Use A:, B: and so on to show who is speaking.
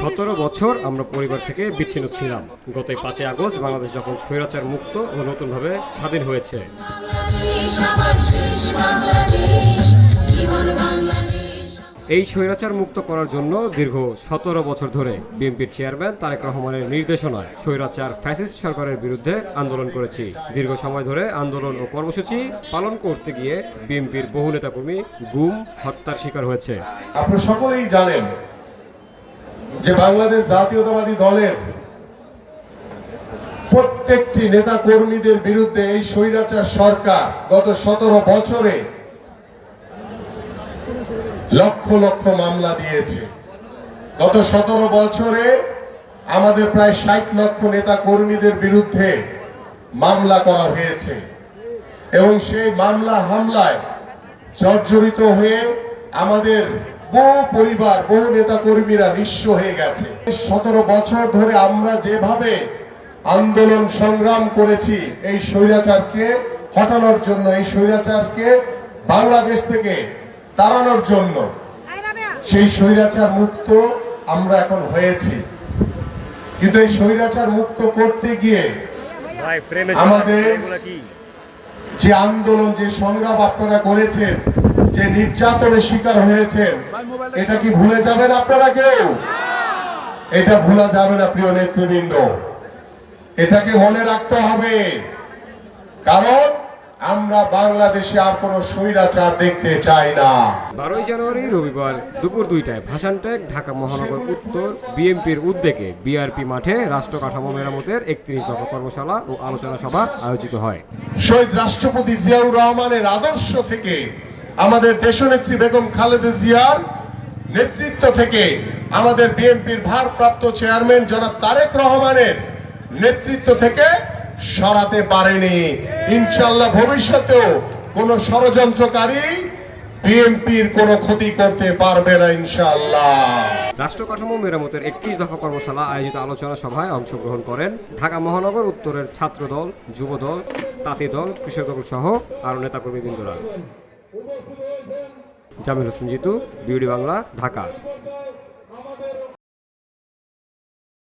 A: সতেরো বছর আমরা পরিবার থেকে বিচ্ছিন্ন ছিলাম। গত পাঁচই আগস্ট বাংলাদেশ যখন স্বৈরাচার মুক্ত ও নতুনভাবে স্বাধীন হয়েছে। এই স্বৈরাচার মুক্ত করার জন্য দীর্ঘ সতেরো বছর ধরে বিএনপির চেয়ারম্যান তারেক রহমানের নির্দেশনায় স্বৈরাচার ফ্যাসিস্ট সরকারের বিরুদ্ধে আন্দোলন করেছি। দীর্ঘ সময় ধরে আন্দোলন ও কর্মসূচি পালন করতে গিয়ে বিএনপির বহু নেতাকর্মী গুম, হত্যার শিকার হয়েছে।
B: আপনারা সকলেই জানেন যে বাংলাদেশ জাতীয়তাবাদী দলের প্রত্যেকটি নেতা কর্মীদের বিরুদ্ধে এই স্বৈরাচার সরকার গত সতেরো বছরে লক্ষ লক্ষ মামলা দিয়েছে। গত সতেরো বছরে আমাদের প্রায় ষাট লক্ষ নেতা কর্মীদের বিরুদ্ধে মামলা করা হয়েছে। এবং সেই মামলা হামলায় জর্জরিত হয়ে আমাদের বহু পরিবার, বহু নেতা কর্মীরা নিঃস্ব হয়ে গেছে। সতেরো বছর ধরে আমরা যেভাবে আন্দোলন সংগ্রাম করেছি, এই স্বৈরাচারকে হটানোর জন্য, এই স্বৈরাচারকে বাংলাদেশ থেকে তাড়ানোর জন্য। সেই স্বৈরাচার মুক্ত আমরা এখন হয়েছি। কিন্তু এই স্বৈরাচার মুক্ত করতে গিয়ে আমাদের যে আন্দোলন যে সংগ্রাম আপনারা করেছেন যে নির্যাতনের শিকার হয়েছেন এটা কি ভুলে যাবেন আপনারা কেউ? এটা ভোলা যাবে না প্রিয় নেতৃবৃন্দ। এটাকে মনে রাখতে হবে। কারণ আমরা বাংলাদেশে আর কোন স্বৈরাচার দেখতে চাই না।
A: বারোই জানুয়ারি রবিবার দুপুর দুইটায় ভাসানটেক ঢাকা মহানগর উত্তর বিএনপির উদ্যোগে বিআরপি মাঠে রাষ্ট্র কাঠামো মেরামতের একত্রিশ দফা কর্মশালা ও আলোচনা সভা আয়োজিত হয়।
B: শহীদ রাষ্ট্রপতি জিয়াউর রহমানের আদর্শ থেকে আমাদের দেশনেত্রী বেগম খালেদা জিয়ার নেতৃত্ব থেকে আমাদের বিএনপির ভারপ্রাপ্ত চেয়ারম্যান জনাব তারেক রহমানের নেতৃত্ব থেকে সরাতে পারেনি। ইনশাল্লাহ ভবিষ্যতেও কোন ষড়যন্ত্রকারী বিএনপির কোনো ক্ষতি করতে পারবে না ইনশাআল্লাহ।
A: রাষ্ট্র কাঠামো মেরামতের একত্রিশ দফা কর্মশালা আয়োজিত আলোচনা সভায় অংশগ্রহণ করেন ঢাকা মহানগর উত্তরের ছাত্রদল, যুবদল, তাঁতি দল, কৃষক দল সহ আরও নেতাকর্মীবৃন্দরা। জামিল হোসেন জিতু, বিউডি বাংলা, ঢাকা।